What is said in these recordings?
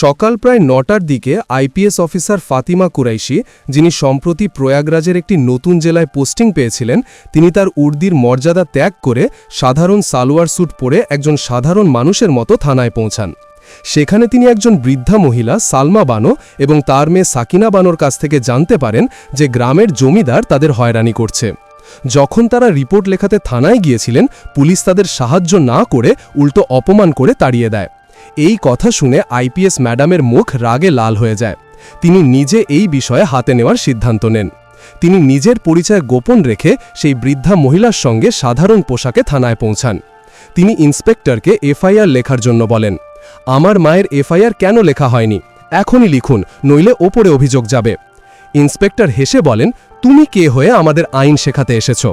সকাল প্রায় নটার দিকে আইপিএস অফিসার ফাতিমা কুরাইশি, যিনি সম্প্রতি প্রয়াগরাজের একটি নতুন জেলায় পোস্টিং পেয়েছিলেন, তিনি তার উর্দির মর্যাদা ত্যাগ করে সাধারণ সালোয়ার স্যুট পরে একজন সাধারণ মানুষের মতো থানায় পৌঁছান। সেখানে তিনি একজন বৃদ্ধা মহিলা, সালমা বানো, এবং তার মেয়ে সাকিনা বানোর কাছ থেকে জানতে পারেন যে গ্রামের জমিদার তাদের হয়রানি করছে। যখন তারা রিপোর্ট লেখাতে থানায় গিয়েছিলেন, পুলিশ তাদের সাহায্য না করে উল্টো অপমান করে তাড়িয়ে দেয়। এই কথা শুনে আইপিএস ম্যাডামের মুখ রাগে লাল হয়ে যায়। তিনি নিজে এই বিষয়ে হাতে নেওয়ার সিদ্ধান্ত নেন। তিনি নিজের পরিচয় গোপন রেখে সেই বৃদ্ধা মহিলার সঙ্গে সাধারণ পোশাকে থানায় পৌঁছান। তিনি ইন্সপেক্টরকে এফআইআর লেখার জন্য বলেন, আমার মায়ের এফআইআর কেন লেখা হয়নি? এখনই লিখুন, নইলে ওপরে অভিযোগ যাবে। ইন্সপেক্টর হেসে বলেন, তুমি কে হয়ে আমাদের আইন শেখাতে এসেছ?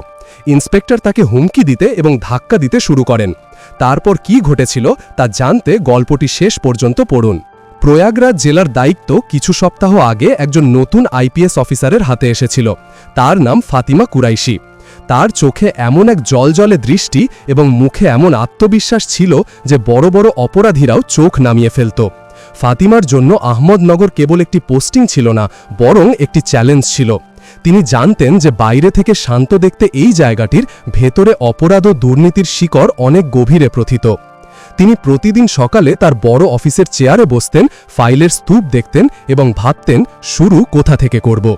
ইন্সপেক্টর তাকে হুমকি দিতে এবং ধাক্কা দিতে শুরু করেন। তারপর কি ঘটেছিল তা জানতে গল্পটি শেষ পর্যন্ত পড়ুন। প্রয়াগরাজ জেলার দায়িত্ব কিছু সপ্তাহ আগে একজন নতুন আইপিএস অফিসারের হাতে এসেছিল। তার নাম ফাতিমা কুরাইশি। তার চোখে এমন এক জলজলে দৃষ্টি এবং মুখে এমন আত্মবিশ্বাস ছিল যে বড় বড় অপরাধীরাও চোখ নামিয়ে ফেলত। ফাতিমার জন্য আহমদনগর কেবল একটি পোস্টিং ছিল না, বরং একটি চ্যালেঞ্জ ছিল। তিনি জানতেন যে বাইরে থেকে শান্ত দেখতে এই জায়গাটির ভেতরে অপরাধ ও দুর্নীতির শিকড় অনেক গভীরে প্রথিত। তিনি প্রতিদিন সকালে তার বড় অফিসের চেয়ারে বসতেন, ফাইলের স্তূপ দেখতেন এবং ভাবতেন, শুরু কোথা থেকে করব?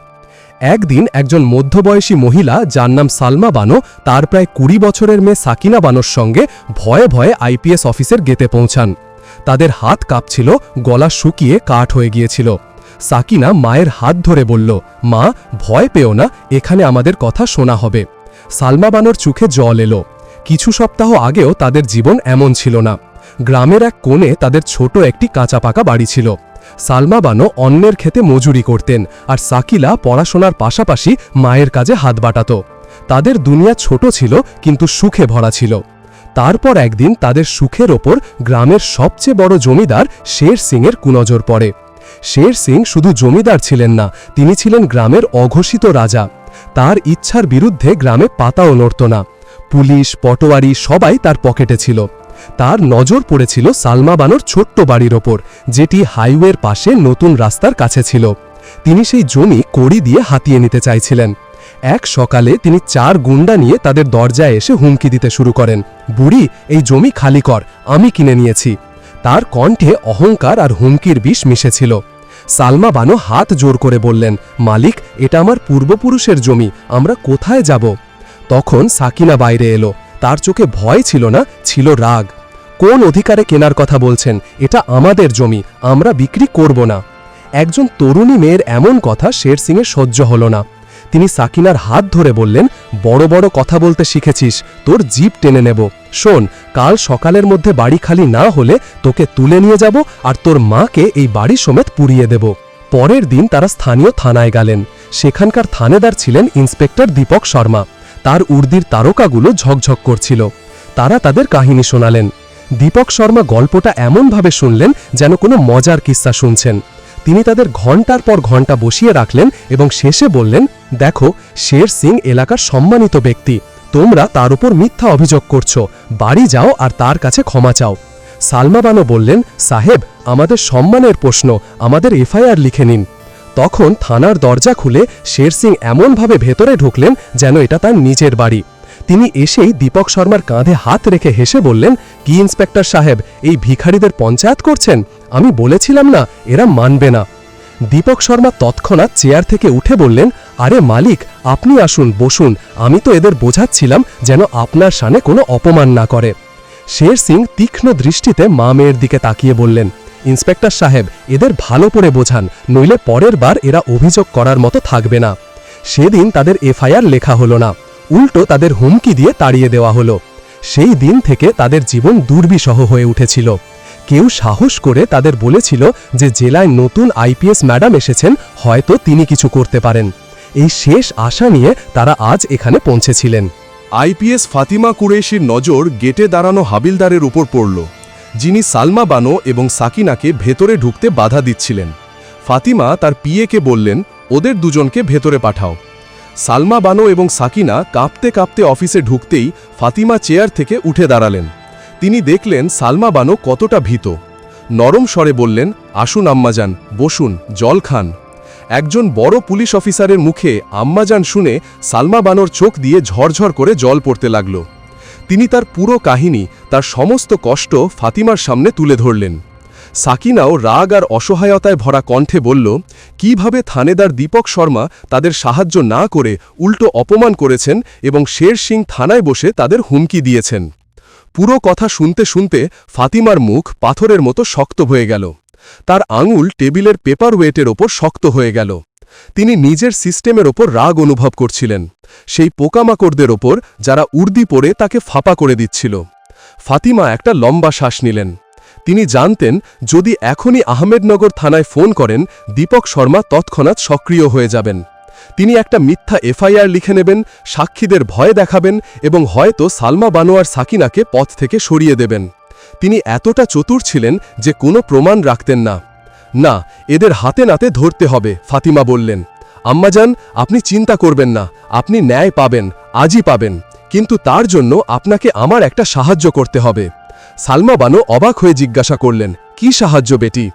একদিন একজন মধ্যবয়সী মহিলা, যার নাম সালমা বানো, তার প্রায় কুড়ি বছরের মেয়ে সাকিনা বানোর সঙ্গে ভয়ে ভয়ে আইপিএস অফিসের গেতে পৌঁছান। তাদের হাত কাঁপছিল, গলা শুকিয়ে কাঠ হয়ে গিয়েছিল। সাকিনা মায়ের হাত ধরে বলল, মা, ভয় পেও না, এখানে আমাদের কথা শোনা হবে। সালমা বানোর চোখে জল এলো। কিছু সপ্তাহ আগেও তাদের জীবন এমন ছিল না। গ্রামের এক কোণে তাদের ছোট একটি কাঁচা পাকা বাড়ি ছিল। সালমা বানো অন্যের ক্ষেতে মজুরি করতেন আর সাকিলা পড়াশোনার পাশাপাশি মায়ের কাজে হাত বাটাত। তাদের দুনিয়া ছোট ছিল, কিন্তু সুখে ভরা ছিল। তারপর একদিন তাদের সুখের ওপর গ্রামের সবচেয়ে বড় জমিদার শের সিংয়ের কুনজর পড়ে। শের সিং শুধু জমিদার ছিলেন না, তিনি ছিলেন গ্রামের অঘোষিত রাজা। তার ইচ্ছার বিরুদ্ধে গ্রামে পাতাও নড়ত না। পুলিশ, পটোয়ারি সবাই তার পকেটে ছিল। তার নজর পড়েছিল সালমা বানোর ছোট্ট বাড়ির ওপর, যেটি হাইওয়ের পাশে নতুন রাস্তার কাছে ছিল। তিনি সেই জমি কড়ি দিয়ে হাতিয়ে নিতে চাইছিলেন। এক সকালে তিনি চার গুন্ডা নিয়ে তাদের দরজায় এসে হুমকি দিতে শুরু করেন। বুড়ি, এই জমি খালি কর, আমি কিনে নিয়েছি। তার কণ্ঠে অহংকার আর হুমকির বিষ মিশেছিল। সালমা বানো হাত জোর করে বললেন, মালিক, এটা আমার পূর্বপুরুষের জমি, আমরা কোথায় যাব? তখন সাকিনা বাইরে এলো। তার চোখে ভয় ছিল না, ছিল রাগ। কোন অধিকারে কেনার কথা বলছেন? এটা আমাদের জমি, আমরা বিক্রি করব না। একজন তরুণী মেয়ের এমন কথা শের সিংয়ের সহ্য হল না। তিনি সাকিনার হাত ধরে বললেন, বড় বড় কথা বলতে শিখেছিস, তোর জিপ টেনে নেব। শোন, কাল সকালের মধ্যে বাড়ি খালি না হলে তোকে তুলে নিয়ে যাব আর তোর মাকে এই বাড়ি সমেত পুড়িয়ে দেব। পরের দিন তারা স্থানীয় থানায় গেলেন। সেখানকার থানেদার ছিলেন ইন্সপেক্টর দীপক শর্মা। তার উর্দির তারকাগুলো ঝকঝক করছিল। তারা তাদের কাহিনী শোনালেন। দীপক শর্মা গল্পটা এমনভাবে শুনলেন যেন কোনো মজার কিস্সা শুনছেন। তিনি তাদের ঘণ্টার পর ঘণ্টা বসিয়ে রাখলেন এবং শেষে বললেন দেখো, শের সিং এলাকার সম্মানিত ব্যক্তি। তোমরা তার উপর মিথ্যা অভিযোগ করছ। বাড়ি যাও আর তার কাছে ক্ষমা চাও। সালমা বানো বললেন, সাহেব, আমাদের সম্মানের প্রশ্ন, আমাদের এফআইআর লিখে নিন। তখন থানার দরজা খুলে শের সিং এমনভাবে ভেতরে ঢুকলেন যেন এটা তার নিজের বাড়ি। তিনি এসেই দীপক শর্মার কাঁধে হাত রেখে হেসে বললেন, কি ইন্সপেক্টর সাহেব, এই ভিখারিদের পঞ্চায়েত করছেন? আমি বলেছিলাম না, এরা মানবে না। দীপক শর্মা তৎক্ষণাৎ চেয়ার থেকে উঠে বললেন, আরে মালিক, আপনি আসুন, বসুন। আমি তো এদের বোঝাচ্ছিলাম যেন আপনার সানে কোনো অপমান না করে। শের সিং তীক্ষ্ণ দৃষ্টিতে মা মেয়ের দিকে তাকিয়ে বললেন, ইন্সপেক্টর সাহেব, এদের ভালো করে বোঝান, নইলে পরের বার এরা অভিযোগ করার মতো থাকবে না। সেদিন তাদের এফআইআর লেখা হলো না, উল্টো তাদের হুমকি দিয়ে তাড়িয়ে দেওয়া হলো। সেই দিন থেকে তাদের জীবন দুর্বিষহ হয়ে উঠেছিল। কেউ সাহস করে তাদের বলেছিল যে জেলায় নতুন আইপিএস ম্যাডাম এসেছেন, হয়তো তিনি কিছু করতে পারেন। এই শেষ আশা নিয়ে তারা আজ এখানে পৌঁছেছিলেন। আইপিএস ফাতিমা কুরেশির নজর গেটে দাঁড়ানো হাবিলদারের উপর পড়ল। যিনি সালমা বানো এবং সাকিনাকে ভেতরে ঢুকতে বাধা দিচ্ছিলেন। ফাতিমা তার পিএকে বললেন, ওদের দুজনকে ভেতরে পাঠাও। সালমা বানো এবং সাকিনা কাঁপতে কাঁপতে অফিসে ঢুকতেই ফাতিমা চেয়ার থেকে উঠে দাঁড়ালেন। তিনি দেখলেন সালমা বানো কতটা ভীত। নরম স্বরে বললেন, আসুন আম্মাজান, বসুন, জল খান। একজন বড় পুলিশ অফিসারের মুখে আম্মাজান শুনে সালমা বানোর চোখ দিয়ে ঝরঝর করে জল পড়তে লাগল। তিনি তার পুরো কাহিনী, তার সমস্ত কষ্ট ফাতিমার সামনে তুলে ধরলেন। সাকিনাও রাগ আর অসহায়তায় ভরা কণ্ঠে বলল, কীভাবে থানেদার দীপক শর্মা তাদের সাহায্য না করে উল্টো অপমান করেছেন এবং শের সিং থানায় বসে তাদের হুমকি দিয়েছেন? পুরো কথা শুনতে শুনতে ফাতিমার মুখ পাথরের মতো শক্ত হয়ে গেল। তার আঙুল টেবিলের পেপার ওয়েটের ওপর শক্ত হয়ে গেল। তিনি নিজের সিস্টেমের ওপর রাগ অনুভব করছিলেন। সেই পোকামাকড়দের ওপর যারা উর্দি পড়ে তাকে ফাঁপা করে দিচ্ছিল। ফাতিমা একটা লম্বা শ্বাস নিলেন। তিনি জানতেন, যদি এখনই আহমেদনগর থানায় ফোন করেন, দীপক শর্মা তৎক্ষণাৎ সক্রিয় হয়ে যাবেন। তিনি একটা মিথ্যা এফআইআর লিখে নেবেন, সাক্ষীদের ভয় দেখাবেন এবং হয়তো সালমা বানোয়ার সাকিনাকে পথ থেকে সরিয়ে দেবেন। তিনি এতটা চতুর ছিলেন যে কোনো প্রমাণ রাখতেন না। না, এদের হাতে নাতে ধরতে হবে ফাতিমা বললেন। আম্মাজান, আপনি চিন্তা করবেন না, আপনি ন্যায় পাবেন, আজই পাবেন, কিন্তু তার জন্য আপনাকে আমার একটা সাহায্য করতে হবে। সালমা বানো অবাক হয়ে জিজ্ঞাসা করলেন, কি সাহায্য বেটি?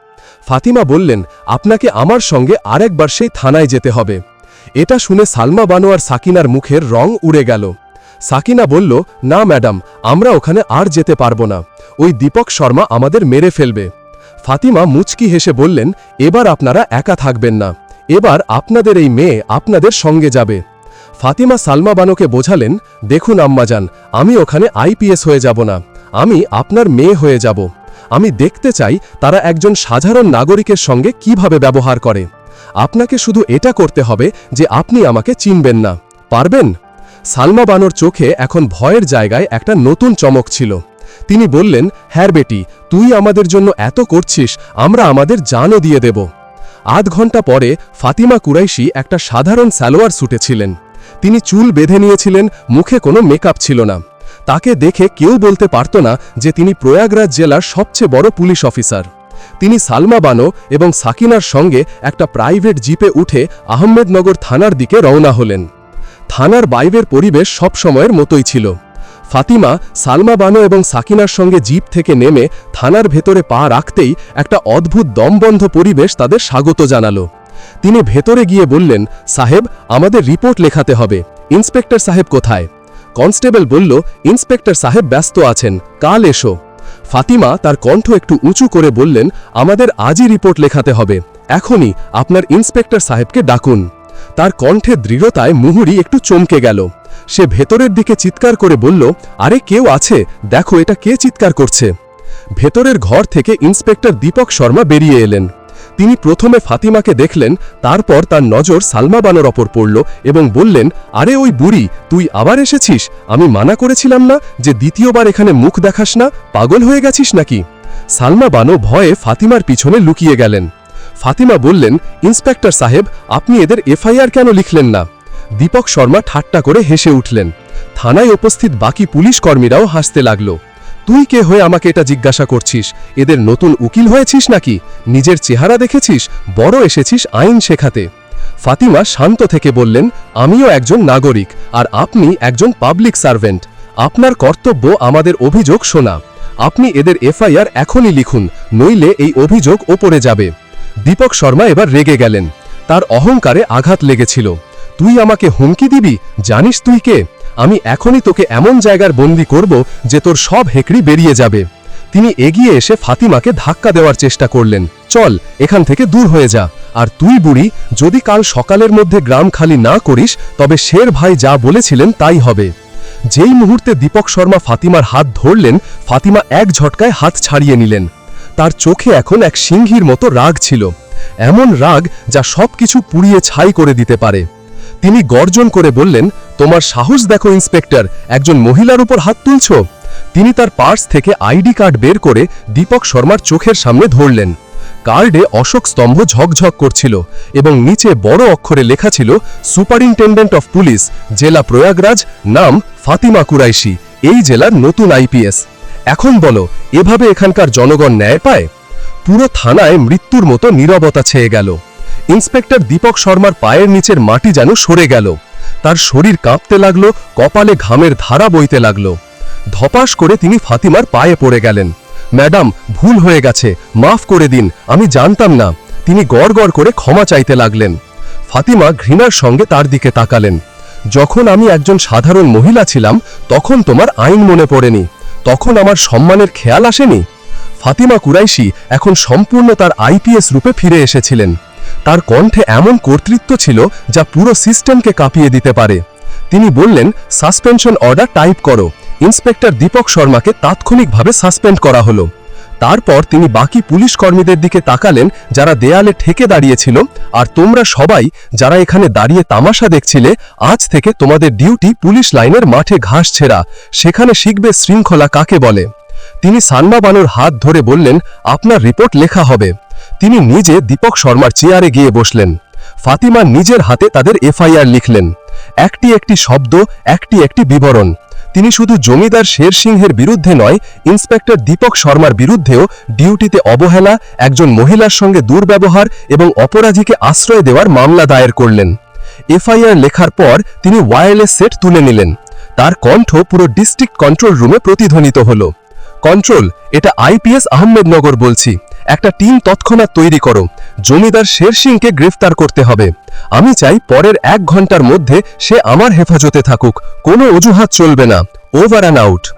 ফাতিমা বললেন, আপনাকে আমার সঙ্গে আরেকবার সেই থানায় যেতে হবে। এটা শুনে সালমা বানো আর সাকিনার মুখের রং উড়ে গেল। সাকিনা বলল, না, ম্যাডাম, আমরা ওখানে আর যেতে পারব না। ওই দীপক শর্মা আমাদের মেরে ফেলবে। ফাতিমা মুচকি হেসে বললেন, এবার আপনারা একা থাকবেন না। এবার আপনাদের এই মেয়ে আপনাদের সঙ্গে যাবে। ফাতিমা সালমা বানোকে বোঝালেন, দেখুন, আম্মাজান, আমি ওখানে আইপিএস হয়ে যাব না। আমি আপনার মেয়ে হয়ে যাব। আমি দেখতে চাই তারা একজন সাধারণ নাগরিকের সঙ্গে কীভাবে ব্যবহার করে। আপনাকে শুধু এটা করতে হবে যে আপনি আমাকে চিনবেন না। পারবেন? সালমা বানোর চোখে এখন ভয়ের জায়গায় একটা নতুন চমক ছিল। তিনি বললেন হ্যার বেটি, তুই আমাদের জন্য এত করছিস, আমরা আমাদের জানও দিয়ে দেব। আধ ঘণ্টা পরে ফাতিমা কুরাইশি একটা সাধারণ সালোয়ার সুটে ছিলেন। তিনি চুল বেঁধে নিয়েছিলেন, মুখে কোনো মেকআপ ছিল না। তাকে দেখে কেউ বলতে পারত না যে তিনি প্রয়াগরাজ জেলার সবচেয়ে বড় পুলিশ অফিসার। তিনি সালমা বানো এবং সাকিনার সঙ্গে একটা প্রাইভেট জিপে উঠে আহমেদনগর থানার দিকে রওনা হলেন। থানার বাইরের পরিবেশ সব সময়ের মতোই ছিল। ফাতিমা সালমা বানো এবং সাকিনার সঙ্গে জিপ থেকে নেমে থানার ভেতরে পা রাখতেই একটা অদ্ভুত দমবন্ধ পরিবেশ তাদের স্বাগত জানালো। তিনি ভেতরে গিয়ে বললেন, সাহেব, আমাদের রিপোর্ট লেখাতে হবে। ইন্সপেক্টর সাহেব কোথায়? কনস্টেবল বলল, ইন্সপেক্টর সাহেব ব্যস্ত আছেন। কাল এসো। ফাতিমা তার কণ্ঠ একটু উঁচু করে বললেন, আমাদের আজই রিপোর্ট লেখাতে হবে। এখনই আপনার ইন্সপেক্টর সাহেবকে ডাকুন। তার কণ্ঠে দৃঢ়তায় মুহুরি একটু চমকে গেল। সে ভেতরের দিকে চিৎকার করে বলল, আরে কেউ আছে? দেখো এটা কে চিৎকার করছে। ভেতরের ঘর থেকে ইন্সপেক্টর দীপক শর্মা বেরিয়ে এলেন। তিনি প্রথমে ফাতিমাকে দেখলেন, তারপর তার নজর সালমা বানোর ওপর পড়ল এবং বললেন, আরে ওই বুড়ি, তুই আবার এসেছিস? আমি মানা করেছিলাম না যে দ্বিতীয়বার এখানে মুখ দেখাস না, পাগল হয়ে গেছিস নাকি? সালমা বানো ভয়ে ফাতিমার পিছনে লুকিয়ে গেলেন। ফাতিমা বললেন, ইন্সপেক্টর সাহেব, আপনি এদের এফআইআর কেন লিখলেন না? দীপক শর্মা ঠাট্টা করে হেসে উঠলেন। থানায় উপস্থিত বাকি পুলিশ কর্মীরাও হাসতে লাগল। তুই কে হয়ে আমাকে এটা জিজ্ঞাসা করছিস? এদের নতুন উকিল হয়েছিস নাকি? নিজের চেহারা দেখেছিস? বড় এসেছিস আইন শেখাতে। ফাতিমা শান্ত থেকে বললেন, আমিও একজন নাগরিক, আর আপনি একজন পাবলিক সার্ভেন্ট। আপনার কর্তব্য আমাদের অভিযোগ শোনা। আপনি এদের এফআইআর এখনই লিখুন, নইলে এই অভিযোগ ওপরে যাবে। দীপক শর্মা এবার রেগে গেলেন। তার অহংকারে আঘাত লেগেছিল। তুই আমাকে হুমকি দিবি? জানিস তুই কে? আমি এখনই তোকে এমন জায়গার বন্দি করব যে তোর সব হেকড়ি বেরিয়ে যাবে। তিনি এগিয়ে এসে ফাতিমাকে ধাক্কা দেওয়ার চেষ্টা করলেন। চল, এখান থেকে দূর হয়ে যা। আর তুই বুড়ি, যদি কাল সকালের মধ্যে গ্রাম খালি না করিস, তবে শের ভাই যা বলেছিলেন তাই হবে। যেই মুহূর্তে দীপক শর্মা ফাতিমার হাত ধরলেন, ফাতিমা এক ঝটকায় হাত ছাড়িয়ে নিলেন। তার চোখে এখন এক সিংহীর মতো রাগ ছিল। এমন রাগ যা সবকিছু পুড়িয়ে ছাই করে দিতে পারে। তিনি গর্জন করে বললেন, তোমার সাহস দেখো, ইন্সপেক্টর, একজন মহিলার উপর হাত তুলছ? তিনি তার পার্স থেকে আইডি কার্ড বের করে দীপক শর্মার চোখের সামনে ধরলেন। কার্ডে অশোক স্তম্ভ ঝকঝক করছিল এবং নিচে বড় অক্ষরে লেখা ছিল, সুপারিনটেন্ডেন্ট অফ পুলিশ, জেলা প্রয়াগরাজ, নাম ফাতিমা কুরাইশি, এই জেলার নতুন আইপিএস। এখন বলো, এভাবে এখানকার জনগণ ন্যায় পায়? পুরো থানায় মৃত্যুর মতো নীরবতা ছেয়ে গেল। ইন্সপেক্টর দীপক শর্মার পায়ের নিচের মাটি যেন সরে গেল। তার শরীর কাঁপতে লাগল, কপালে ঘামের ধারা বইতে লাগল। ধপাস করে তিনি ফাতিমার পায়ে পড়ে গেলেন। ম্যাডাম, ভুল হয়ে গেছে, মাফ করে দিন, আমি জানতাম না। তিনি গড় গড় করে ক্ষমা চাইতে লাগলেন। ফাতিমা ঘৃণার সঙ্গে তার দিকে তাকালেন। যখন আমি একজন সাধারণ মহিলা ছিলাম, তখন তোমার আইন মনে পড়েনি। তখন আমার সম্মানের খেয়াল আসেনি? ফাতিমা কুরাইশি এখন সম্পূর্ণ তার আইপিএস রূপে ফিরে এসেছিলেন। তার কণ্ঠে এমন কর্তৃত্ব ছিল যা পুরো সিস্টেমকে কাঁপিয়ে দিতে পারে। তিনি বললেন, সাসপেনশন অর্ডার টাইপ করো। ইন্সপেক্টর দীপক শর্মাকে তাৎক্ষণিকভাবে সাসপেন্ড করা হলো। তারপর তিনি বাকি পুলিশ কর্মীদের দিকে তাকালেন, যারা দেয়ালে ঠেকে দাঁড়িয়েছিল, আর তোমরা সবাই যারা এখানে দাঁড়িয়ে তামাশা দেখছিলে, আজ থেকে তোমাদের ডিউটি পুলিশ লাইনের মাঠে ঘাস ছেঁড়া। সেখানে শিখবে শৃঙ্খলা কাকে বলে। তিনি সান্না বানুর হাত ধরে বললেন, আপনার রিপোর্ট লেখা হবে। তিনি নিজে দীপক শর্মার চেয়ারে গিয়ে বসলেন। ফাতিমা নিজের হাতে তাদের এফআইআর লিখলেন। একটি একটি শব্দ, একটি একটি বিবরণ। তিনি শুধু জমিদার শের সিংহের বিরুদ্ধে নয়, ইন্সপেক্টর দীপক শর্মার বিরুদ্ধেও ডিউটিতে অবহেলা, একজন মহিলার সঙ্গে দুর্ব্যবহার এবং অপরাধীকে আশ্রয় দেওয়ার মামলা দায়ের করলেন। এফআইআর লেখার পর তিনি ওয়্যারলেস সেট তুলে নিলেন। তার কণ্ঠ পুরো ডিস্ট্রিক্ট কন্ট্রোল রুমে প্রতিধ্বনিত হল। কন্ট্রোল, এটা আইপিএস আহমেদনগর বলছি। একটা টিম তৎক্ষণাৎ তৈরি করো। জমিদার শের সিংকে গ্রেফতার করতে হবে। আমি চাই পরের এক ঘণ্টার মধ্যে সে আমার হেফাজতে থাকুক। কোনো অজুহাত চলবে না। ওভার অ্যান্ড আউট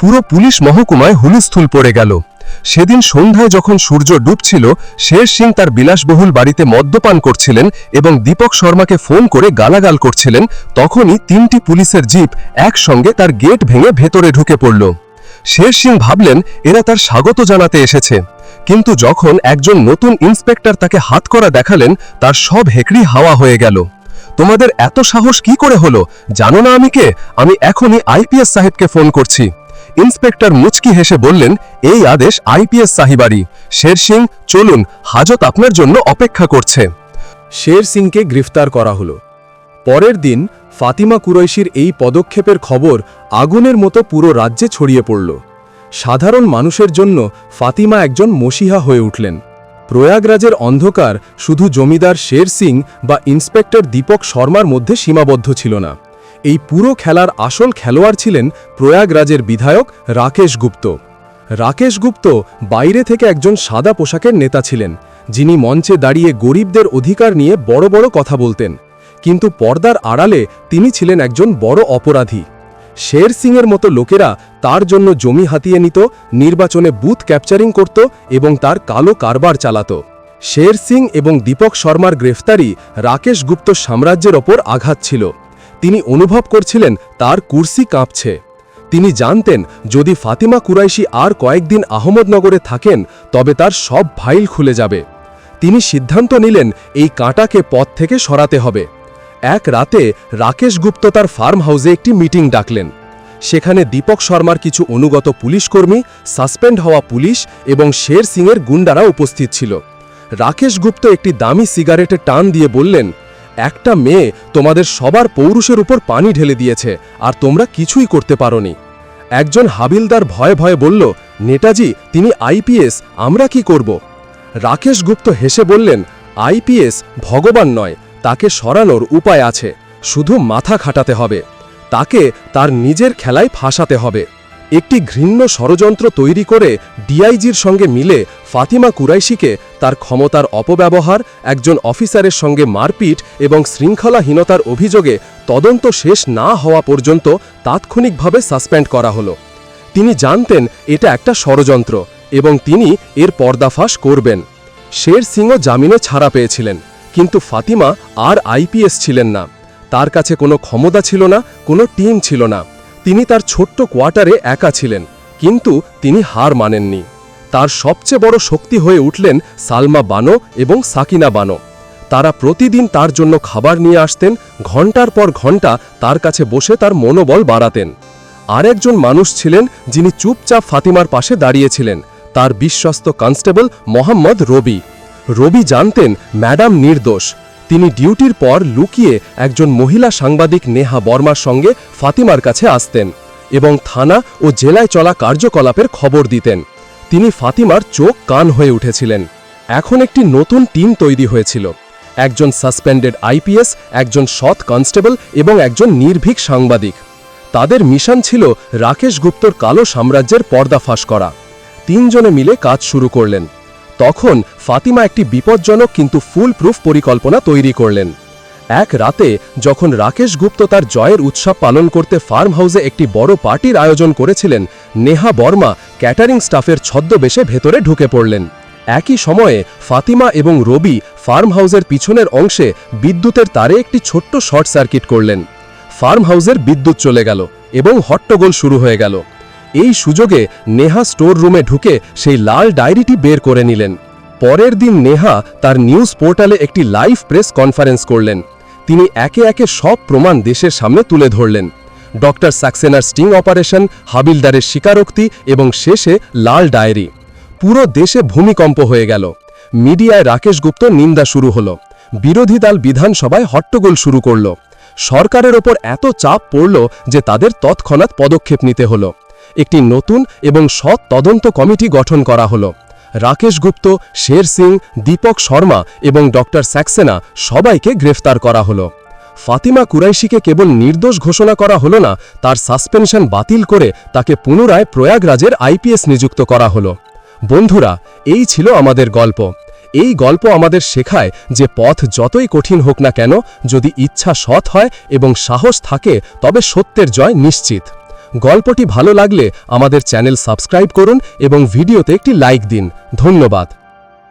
পুরো পুলিশ মহকুমায় হুলুস্থুল পড়ে গেল। সেদিন সন্ধ্যায় যখন সূর্য ডুবছিল শের সিং তার বিলাসবহুল বাড়িতে মদ্যপান করছিলেন এবং দীপক শর্মাকে ফোন করে গালাগাল করছিলেন, তখনই তিনটি পুলিশের জিপ একসঙ্গে তার গেট ভেঙে ভেতরে ঢুকে পড়ল। শের সিং ভাবলেন, এরা তার স্বাগত জানাতে এসেছে। কিন্তু যখন একজন নতুন ইন্সপেক্টর তাকে হাত করা দেখালেন, তার সব হেকড়ি হাওয়া হয়ে গেল। তোমাদের এত সাহস কি করে হলো? জানো না আমি কে? আমি এখনই আইপিএস সাহেবকে ফোন করছি। ইন্সপেক্টর মুচকি হেসে বললেন, এই আদেশ আইপিএস সাহিবারি। শের সিং চলুন, হাজত আপনার জন্য অপেক্ষা করছে। শের সিংকে গ্রেফতার করা হলো। পরের দিন ফাতিমা কুরৈশির এই পদক্ষেপের খবর আগুনের মতো পুরো রাজ্যে ছড়িয়ে পড়ল। সাধারণ মানুষের জন্য ফাতিমা একজন মসিহা হয়ে উঠলেন। প্রয়াগরাজের অন্ধকার শুধু জমিদার শের সিং বা ইন্সপেক্টর দীপক শর্মার মধ্যে সীমাবদ্ধ ছিল না। এই পুরো খেলার আসল খেলোয়াড় ছিলেন প্রয়াগরাজের বিধায়ক রাকেশ গুপ্ত। রাকেশ গুপ্ত বাইরে থেকে একজন সাদা পোশাকের নেতা ছিলেন, যিনি মঞ্চে দাঁড়িয়ে গরিবদের অধিকার নিয়ে বড় বড় কথা বলতেন। কিন্তু পর্দার আড়ালে তিনি ছিলেন একজন বড় অপরাধী। শের সিংয়ের মতো লোকেরা তার জন্য জমি হাতিয়ে নিত, নির্বাচনে বুথ ক্যাপচারিং করত এবং তার কালো কারবার চালাত। শের সিং এবং দীপক শর্মার গ্রেফতারি রাকেশ গুপ্ত সাম্রাজ্যের ওপর আঘাত ছিল। তিনি অনুভব করছিলেন তার কুর্সি কাঁপছে। তিনি জানতেন, যদি ফাতিমা কুরাইশি আর কয়েকদিন আহমদনগরে থাকেন, তবে তার সব ফাইল খুলে যাবে। তিনি সিদ্ধান্ত নিলেন, এই কাঁটাকে পথ থেকে সরাতে হবে। এক রাতে রাকেশ গুপ্ত তার ফার্ম হাউসে একটি মিটিং ডাকলেন। সেখানে দীপক শর্মার কিছু অনুগত পুলিশকর্মী, সাসপেন্ড হওয়া পুলিশ এবং শের সিংয়ের গুন্ডারা উপস্থিত ছিল। রাকেশ গুপ্ত একটি দামি সিগারেটে টান দিয়ে বললেন, একটা মেয়ে তোমাদের সবার পৌরুষের উপর পানি ঢেলে দিয়েছে, আর তোমরা কিছুই করতে পারোনি। একজন হাবিলদার ভয়ে ভয়ে বলল, নেতাজি, তিনি আইপিএস, আমরা কি করব? রাকেশ গুপ্ত হেসে বললেন, আইপিএস ভগবান নয় তাকে সরানোর উপায় আছে। শুধু মাথা খাটাতে হবে। তাকে তার নিজের খেলায় ফাঁসাতে হবে। একটি ঘৃণ্য ষড়যন্ত্র তৈরি করে ডিআইজির সঙ্গে মিলে ফাতিমা কুরাইশিকে তার ক্ষমতার অপব্যবহার, একজন অফিসারের সঙ্গে মারপিট এবং শৃঙ্খলাহীনতার অভিযোগে তদন্ত শেষ না হওয়া পর্যন্ত তাৎক্ষণিকভাবে সাসপেন্ড করা হলো। তিনি জানতেন এটা একটা ষড়যন্ত্র এবং তিনি এর পর্দাফাশ করবেন। শের সিংও জামিনে ছাড়া পেয়েছিলেন। কিন্তু ফাতিমা আর আইপিএস ছিলেন না। তার কাছে কোনো ক্ষমতা ছিল না, কোনো টিম ছিল না। তিনি তার ছোট্ট কোয়ার্টারে একা ছিলেন, কিন্তু তিনি হার মানেননি। তার সবচেয়ে বড় শক্তি হয়ে উঠলেন সালমা বানো এবং সাকিনা বানো। তারা প্রতিদিন তার জন্য খাবার নিয়ে আসতেন, ঘণ্টার পর ঘণ্টা তার কাছে বসে তার মনোবল বাড়াতেন। আরেকজন মানুষ ছিলেন যিনি চুপচাপ ফাতিমার পাশে দাঁড়িয়েছিলেন, তার বিশ্বস্ত কনস্টেবল মোহাম্মদ রবি। রবি জানতেন ম্যাডাম নির্দোষ। তিনি ডিউটির পর লুকিয়ে একজন মহিলা সাংবাদিক নেহা বর্মার সঙ্গে ফাতিমার কাছে আসতেন এবং থানা ও জেলায় চলা কার্যকলাপের খবর দিতেন। তিনি ফাতিমার চোখ কান হয়ে উঠেছিলেন। এখন একটি নতুন টিম তৈরি হয়েছিল। একজন সাসপেন্ডেড আইপিএস, একজন সৎ কনস্টেবল এবং একজন নির্ভীক সাংবাদিক। তাদের মিশন ছিল রাকেশ গুপ্তর কালো সাম্রাজ্যের পর্দাফাশ করা। তিনজনে মিলে কাজ শুরু করলেন। তখন ফাতিমা একটি বিপজ্জনক কিন্তু ফুল প্রুফ পরিকল্পনা তৈরি করলেন। এক রাতে যখন রাকেশ গুপ্ত তার জয়ের উৎসব পালন করতে ফার্ম হাউসে একটি বড় পার্টির আয়োজন করেছিলেন, নেহা বর্মা ক্যাটারিং স্টাফের ছদ্মবেশে ভেতরে ঢুকে পড়লেন। একই সময়ে ফাতিমা এবং রবি ফার্ম হাউসের পিছনের অংশে বিদ্যুতের তারে একটি ছোট্ট শর্ট সার্কিট করলেন। ফার্ম হাউসের বিদ্যুৎ চলে গেল এবং হট্টগোল শুরু হয়ে গেল। এই সুযোগে নেহা স্টোর রুমে ঢুকে সেই লাল ডায়েরিটি বের করে নিলেন। পরের দিন নেহা তার নিউজ পোর্টালে একটি লাইভ প্রেস কনফারেন্স করলেন। তিনি একে একে সব প্রমাণ দেশের সামনে তুলে ধরলেন। ডক্টর সাক্সেনার স্টিং অপারেশন, হাবিলদারের স্বীকারোক্তি এবং শেষে লাল ডায়েরি। পুরো দেশে ভূমিকম্প হয়ে গেল। মিডিয়ায় রাকেশ গুপ্ত নিন্দা শুরু হলো। বিরোধী দল বিধানসভায় হট্টগোল শুরু করল। সরকারের ওপর এত চাপ পড়ল যে তাদের তৎক্ষণাৎ পদক্ষেপ নিতে হলো। একটি নতুন এবং সৎ তদন্ত কমিটি গঠন করা হলো। রাকেশ গুপ্ত, শের সিং, দীপক শর্মা এবং ডক্টর স্যাক্সেনা সবাইকে গ্রেফতার করা হলো। ফাতিমা কুরাইশিকে কেবল নির্দোষ ঘোষণা করা হলো না, তার সাসপেনশন বাতিল করে তাকে পুনরায় প্রয়াগরাজের আইপিএস নিযুক্ত করা হলো। বন্ধুরা, এই ছিল আমাদের গল্প। এই গল্প আমাদের শেখায় যে পথ যতই কঠিন হোক না কেন, যদি ইচ্ছা সৎ হয় এবং সাহস থাকে, তবে সত্যের জয় নিশ্চিত। গল্পটি ভালো লাগলে আমাদের চ্যানেল সাবস্ক্রাইব করুন এবং ভিডিওতে একটি লাইক দিন। ধন্যবাদ।